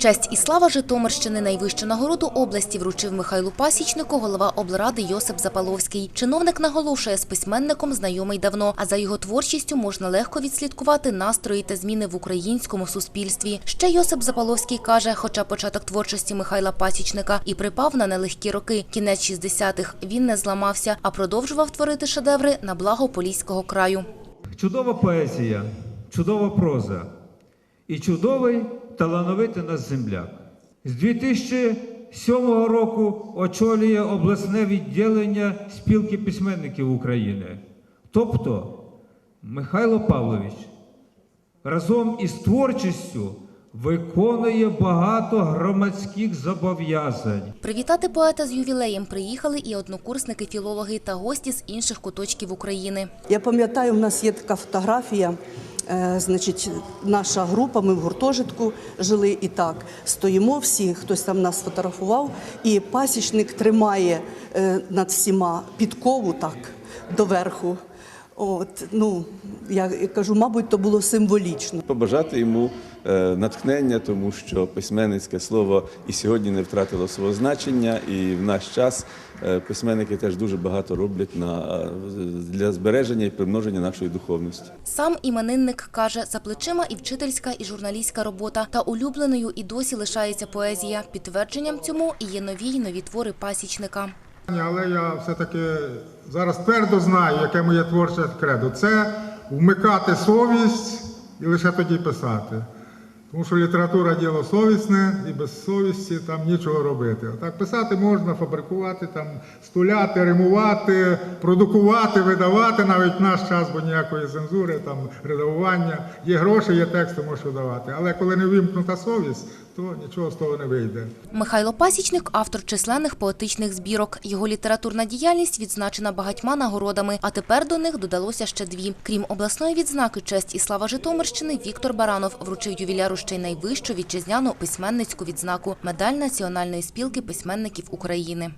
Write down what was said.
Честь і слава Житомирщини найвищу нагороду області вручив Михайлу Пасічнику голова облради Йосип Запаловський. Чиновник наголошує, з письменником знайомий давно, а за його творчістю можна легко відслідкувати настрої та зміни в українському суспільстві. Ще Йосип Запаловський каже, хоча початок творчості Михайла Пасічника і припав на нелегкі роки, кінець 60-х, він не зламався, а продовжував творити шедеври на благо Поліського краю. Чудова поезія, чудова проза і чудовий талановитий наш земляк. З 2007 року очолює обласне відділення спілки письменників України. Тобто Михайло Павлович разом із творчістю виконує багато громадських зобов'язань. Привітати поета з ювілеєм приїхали і однокурсники, філологи та гості з інших куточків України. Я пам'ятаю, в нас є така фотографія. Е, Значить, наша група, ми в гуртожитку жили і так. Стоїмо всі, хтось там нас фотографував, і пасічник тримає е, над всіма підкову так доверху. От, ну, я кажу, мабуть, то було символічно. побажати йому е, натхнення, тому що письменницьке слово і сьогодні не втратило свого значення, і в наш час е, письменники теж дуже багато роблять на, е, для збереження і примноження нашої духовності. Сам іменинник каже, за плечима і вчительська, і журналістська робота, та улюбленою і досі лишається поезія. Підтвердженням цьому і є нові й нові твори пасічника. Але я все-таки зараз твердо знаю, яке моє творче кредо. Це вмикати совість і лише тоді писати. Тому що література діло совісне, і без совісті там нічого робити. Так писати можна, фабрикувати, там, стуляти, римувати, продукувати, видавати навіть в наш час, бо ніякої цензури, там, редагування. Є гроші, є тексти, можеш видавати. Але коли не вимкнута совість, то нічого з того не вийде. Михайло Пасічник – автор численних поетичних збірок. Його літературна діяльність відзначена багатьма нагородами, а тепер до них додалося ще дві. Крім обласної відзнаки «Честь і слава Житомирщини», Віктор Баранов вручив ювіляру ще й найвищу вітчизняну письменницьку відзнаку – медаль Національної спілки письменників України.